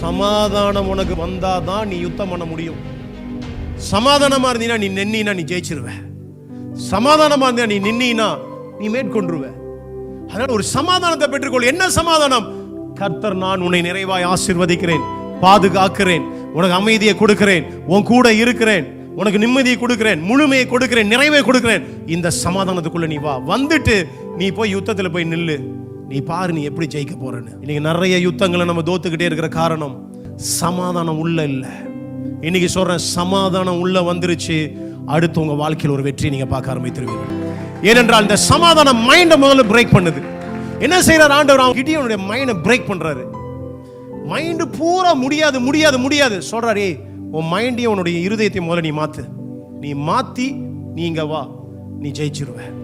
சமாதானம் உனக்கு வந்தால் தான் நீ யுத்தம் பண்ண முடியும். சமாதானமாக இருந்தீனா நீ நின்னா நீ ஜெயிச்சிருவ. சமாதானமாக இருந்தா நீ நின்னா நீ மேற்கொண்டுருவ. அதனால் ஒரு சமாதானத்தை பெற்றுக்கொள். என்ன சமாதானம்? கர்த்தர் நான் உன்னை நிறைவாய் ஆசீர்வதிக்கிறேன் பாதுகாக்கிறேன் உனக்கு அமைதியை கொடுக்கிறேன் உன் கூட இருக்கிறேன் உனக்கு நிம்மதியை கொடுக்கிறேன் முழுமையை கொடுக்கிறேன் நிறைவை கொடுக்கிறேன். இந்த சமாதானத்துக்குள்ள நீ வா. வந்துட்டு நீ போய் யுத்தத்தில் போய் நில்லு. நீ பாரு நீ எப்படி ஜெயிக்க போறன்னு. இன்னைக்கு நிறைய யுத்தங்களை நம்ம தோத்துக்கிட்டே இருக்கிற காரணம் சமாதானம் உள்ள இல்லை. இன்னைக்கு சொல்றேன் சமாதானம் உள்ள வந்துருச்சு. அடுத்து உங்க வாழ்க்கையில் ஒரு வெற்றி நீங்க பார்க்க ஆரம்பித்திருவீங்க ஏனென்றால் இந்த சமாதானம் மைண்டை முதல்ல பிரேக் பண்ணுது. என்ன செய்யறாரு ஆண்டவர்? அவன் கிட்டியனுடைய மைண்டை பிரேக் பண்றாரு. மைண்டு பூரா முடியாது முடியாது முடியாது. சொல்றாரு உன் மைண்டையும் உன்னுடைய இருதயத்தையும் முதல்ல நீ மாத்து. நீ மாத்தி நீ இங்க வா. நீ ஜெயிச்சிருவேன்